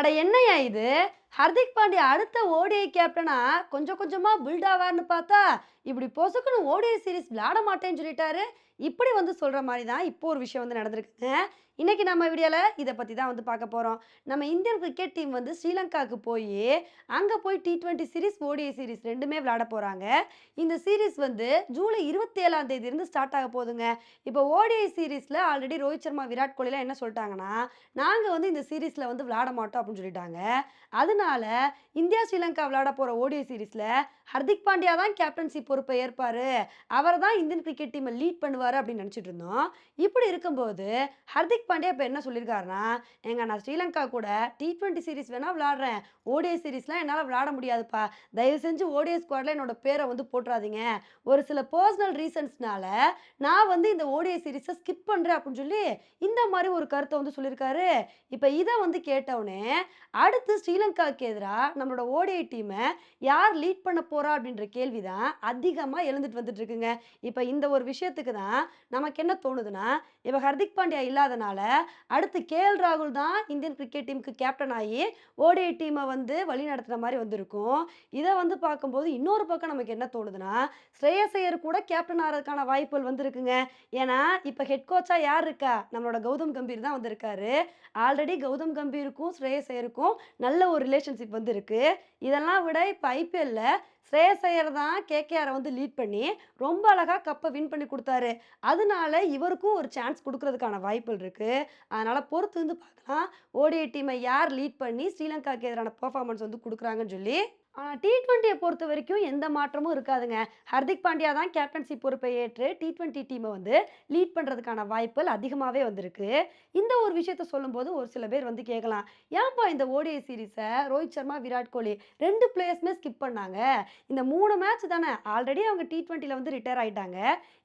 அட என்னய்யா இது? ஹர்திக் பாண்டியா அடுத்த ஓடிஐ கேப்டனா கொஞ்சம் கொஞ்சமா பில்ட் ஆவார்னு பார்த்தா இப்படி பொசுக்குன்னு ஓடிஐ சீரிஸ் விளையாட மாட்டேன்னு சொல்லிட்டாரு. இப்படி வந்து சொல்ற மாதிரி தான் இப்போ ஒரு விஷயம் வந்து நடந்திருக்குங்க. இன்னைக்கு நம்ம வீடியோவில் இதை பற்றி தான் வந்து பார்க்க போகிறோம் நம்ம இந்தியன் கிரிக்கெட் டீம் வந்து ஸ்ரீலங்காவுக்கு போய் அங்கே போய் T twenty series ODI series ரெண்டுமே விளையாட போகிறாங்க இந்த சீரிஸ் வந்து ஜூலை இருபத்தி ஏழாம் தேதி இருந்து ஸ்டார்ட் ஆக போகுதுங்க. இப்போ ஓடிஐ சீரிஸில் ஆல்ரெடி ரோஹித் சர்மா விராட் கோலிலாம் என்ன சொல்லிட்டாங்கன்னா நாங்கள் வந்து இந்த சீரிஸில் வந்து விளையாட மாட்டோம் அப்படின்னு சொல்லிட்டாங்க. அது அதனால இந்தியா ஸ்ரீலங்கா விளையாட போகிற ஓடிஐ சீரீஸில் ஹர்திக் பாண்டியா தான் கேப்டன்சி பொறுப்பை ஏற்பார். அவர் தான் இந்தியன் கிரிக்கெட் டீமை லீட் பண்ணுவார் அப்படின்னு நினச்சிட்டு இருந்தோம். இப்படி இருக்கும்போது ஹர்திக் பாண்டியா இப்போ என்ன சொல்லியிருக்காருன்னா எங்க நான் ஸ்ரீலங்கா கூட டி டுவெண்ட்டி சீரிஸ் வேணால் விளாடுறேன் ஓடிஐ சீரிஸ்லாம் என்னால் விளாட முடியாதுப்பா. தயவு செஞ்சு ஓடிஐ ஸ்குவாடில் என்னோட பேரை வந்து போட்டுறாதீங்க. ஒரு சில பர்சனல் ரீசன்ஸ்னால நான் வந்து இந்த ஓடிஐ சீரிஸை ஸ்கிப் பண்ணுறேன் அப்படின்னு சொல்லி இந்த மாதிரி ஒரு கருத்தை வந்து சொல்லியிருக்காரு. இப்போ இதை வந்து கேட்டவுடனே அடுத்து ஸ்ரீலங்கா ஸ்ரீலங்காவுக்கு எதிராக நம்மளோட ஓடிஐ டீமை யார் லீட் பண்ண போகிறா அப்படின்ற கேள்வி தான் அதிகமாக எழுந்துட்டு வந்துட்டு இருக்குங்க இப்போ இந்த ஒரு விஷயத்துக்கு தான் நமக்கு என்ன தோணுதுன்னா இப்போ ஹர்திக் பாண்டியா இல்லாதனால அடுத்து கேஎல் ராகுல் தான் இந்தியன் கிரிக்கெட் டீமுக்கு கேப்டன் ஆகி ஓடிஐ டீமை வந்து வழி நடத்துகிற மாதிரி வந்திருக்கும். இதை வந்து பார்க்கும்போது இன்னொரு பக்கம் நமக்கு என்ன தோணுதுன்னா ஸ்ரேயசையர் கூட கேப்டன் ஆகிறதுக்கான வாய்ப்புகள் வந்திருக்குங்க. ஏன்னா இப்போ ஹெட் கோச்சாக யார் இருக்கா? நம்மளோட கௌதம் கம்பீர் தான் வந்திருக்காரு. ஆல்ரெடி கௌதம் கம்பீருக்கும் ஸ்ரேயஸ் ஐயருக்கும் நல்ல ஒரு ரிலேஷன்ஷிப் வந்து இதெல்லாம் விட இப்போ ஐபிஎல்ல ஸ்ரேயஸ் ஐயர் தான் கேகேஆரை வந்து லீட் பண்ணி ரொம்ப அழகாக கப்பை வின் பண்ணி கொடுத்தாரு. அதனால இவருக்கும் ஒரு சான்ஸ் கொடுக்கறதுக்கான வாய்ப்புகள் இருக்குது அதனால் பொறுத்து வந்து பார்க்கலாம் ஓடிஐ டீமை யார் லீட் பண்ணி ஸ்ரீலங்காவுக்கு எதிரான பர்ஃபார்மன்ஸ் வந்து கொடுக்குறாங்கன்னு சொல்லி ஆனால் டி ட்வெண்ட்டியை பொறுத்த வரைக்கும் எந்த மாற்றமும் இருக்காதுங்க. ஹர்திக் பாண்டியா தான் கேப்டன்சி பொறுப்பை ஏற்று டி ட்வெண்ட்டி டீமை வந்து லீட் பண்ணுறதுக்கான வாய்ப்புகள் அதிகமாகவே வந்திருக்கு. இந்த ஒரு விஷயத்த சொல்லும்போது ஒரு சில பேர் வந்து கேட்கலாம். ஏன்பா இந்த ஓடிஐ சீரீஸை ரோஹித் சர்மா விராட் கோலி ரெண்டு பிளேயர்ஸுமே ஸ்கிப் பண்ணாங்க. இந்த மூணு மேட்ச் தானே? ஆல்ரெடி அவங்க டி ட்வெண்ட்டியில் வந்து ரிட்டையர் ஆயிட்டாங்க.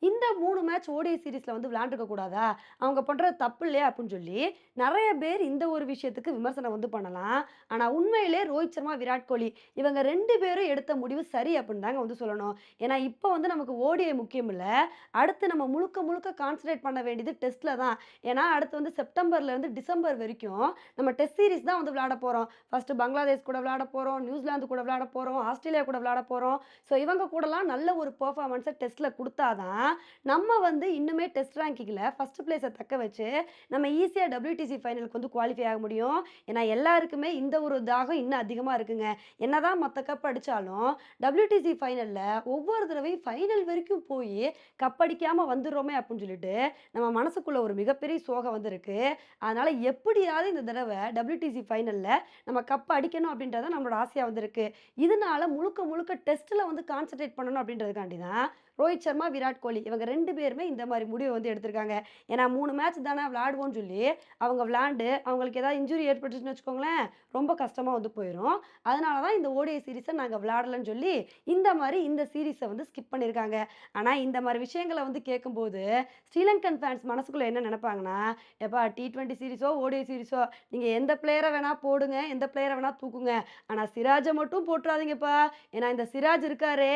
இந்த மூணு மேட்ச் ஓடிஐ சீரீஸில் வந்து விளாண்டுருக்க கூடாதா? அவங்க பண்ணுறது தப்பு இல்லையா? அப்படின்னு சொல்லி நிறைய பேர் இந்த ஒரு விஷயத்துக்கு விமர்சனம் வந்து பண்ணலாம். ஆனால் உண்மையிலே ரோஹித் சர்மா விராட் கோலி இவங்க ரெண்டு பேரும் எடுத்த முடிவு சரி அப்படின்னு தாங்க வந்து சொல்லணும். ஏன்னா இப்போ வந்து நமக்கு ஓடிஐ முக்கியம் இல்லை. அடுத்து நம்ம முழுக்க முழுக்க கான்சன்ட்ரேட் பண்ண வேண்டியது டெஸ்ட்டில் தான். ஏன்னா அடுத்து வந்து செப்டம்பர்லேருந்து டிசம்பர் வரைக்கும் நம்ம டெஸ்ட் சீரிஸ் தான் வந்து விளையாட போகிறோம் ஃபஸ்ட்டு பங்களாதேஷ் கூட விளையாட போகிறோம் நியூசிலாந்து கூட விளையாட போகிறோம் ஆஸ்திரேலியா கூட விளையாட போகிறோம் ஸோ இவங்க கூடலாம் நல்ல ஒரு பர்ஃபார்மன்ஸை டெஸ்ட்டில் கொடுத்தாதான் நம்ம வந்து இன்னுமே டெஸ்ட் ரேங்கிங்கில் ஃபஸ்ட் பிளேஸை தக்க வச்சு நம்ம ஈஸியாக டபிள்யூடிசி ஃபைனலுக்கு வந்து குவாலிஃபை ஆக முடியும். ஏன்னா எல்லாருக்குமே இந்த ஒரு தாகம் இன்னும் அதிகமாக இருக்குங்க. என்னதான் மற்ற கப் அடித்தாலும் டபிள்யூடிசி ஃபைனலில் ஒவ்வொரு தடவையும் ஃபைனல் வரைக்கும் போய் கப் அடிக்காமல் வந்துடுறோமே அப்படின்னு சொல்லிட்டு நம்ம மனசுக்குள்ளே ஒரு மிகப்பெரிய சோகம் வந்திருக்கு. அதனால் எப்படியாவது இந்த தடவை டபிள்யூடிசி ஃபைனலில் நம்ம கப் அடிக்கணும் அப்படின்றத நம்மளோட ஆசையாக வந்திருக்கு. இதனால முழுக்க முழுக்க டெஸ்ட்டில் வந்து கான்சென்ட்ரேட் பண்ணணும் அப்படின்றதுக்காண்டி தான் ரோஹித் சர்மா விராட் கோலி இவங்க ரெண்டு பேருமே இந்த மாதிரி முடிவை வந்து எடுத்திருக்காங்க. ஏன்னா மூணு மேட்ச் தானே விளாடுவோன்னு சொல்லி அவங்க விளாண்டு அவங்களுக்கு ஏதாவது இன்ஜுரி ஏற்பட்டுச்சுன்னு வச்சுக்கோங்களேன் ரொம்ப கஷ்டமாக வந்து போயிடும் அதனால தான் இந்த ஓடிஐ சீரிஸை நாங்கள் விளாடலன்னு சொல்லி இந்த மாதிரி இந்த சீரிஸை வந்து ஸ்கிப் பண்ணியிருக்காங்க ஆனால் இந்த மாதிரி விஷயங்களை வந்து கேட்கும்போது ஸ்ரீலங்கன் ஃபேன்ஸ் மனசுக்குள்ளே என்ன நினைப்பாங்கன்னா எப்பா டி ட்வெண்ட்டி சீரிஸோ ஓடிஐ சீரிஸோ நீங்கள் எந்த பிளேயரை வேணால் போடுங்க எந்த பிளேயரை வேணால் தூக்குங்க. ஆனால் சிராஜை மட்டும் போட்டுறாதீங்கப்பா. ஏன்னா இந்த சிராஜ் இருக்காரே.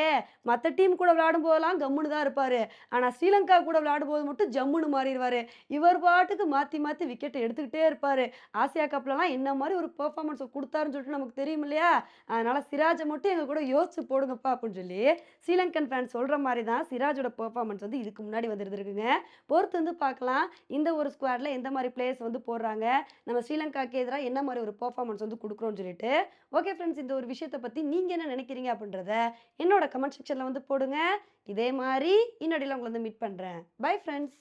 மற்ற டீம் கூட விளையாடும் போதெல்லாம் கம்முன்னு தான் இருப்பார். ஆனால் ஸ்ரீலங்கா கூட விளையாடும் போது மட்டும் ஜம்முன்னு மாறிடுவார். இவர் பாட்டுக்கு மாற்றி மாற்றி விக்கெட்டை எடுத்துக்கிட்டே இருப்பார். ஆசியா கப்லலாம் என்ன மாதிரி ஒரு பெர்ஃபார்மன்ஸ் கொடுத்தாருன்னு சொல்லிட்டு நமக்கு தெரியும் இல்லையா? அதனால் சிராஜை மட்டும் எங்கள் கூட யோசிச்சு போடுங்கப்பா அப்படின்னு சொல்லி ஸ்ரீலங்கன் ஃபேன் சொல்கிற மாதிரி தான் சிராஜோட பெர்ஃபார்மன்ஸ் வந்து இதுக்கு முன்னாடி வந்துருந்துருக்குங்க. பொறுத்து வந்து பார்க்கலாம். இந்த ஒரு ஸ்குவாடில் எந்த மாதிரி பிளேயர்ஸ் வந்து போடுறாங்க? நம்ம ஸ்ரீலங்காக்கு எதிராக என்ன மாதிரி ஒரு பெர்ஃபார்மன்ஸ் வந்து கொடுக்குறோன்னு சொல்லிட்டு. ஓகே ஃப்ரெண்ட்ஸ் இந்த ஒரு விஷயத்தை பற்றி நீங்கள் என்ன நினைக்கிறீங்க அப்படின்றத என்னோட கமெண்ட் செக்ஷனில் வந்து போடுங்க. இதே மாதிரி இன்னடியில் உங்களை வந்து மீட் பண்ணுறேன் பை ஃப்ரெண்ட்ஸ்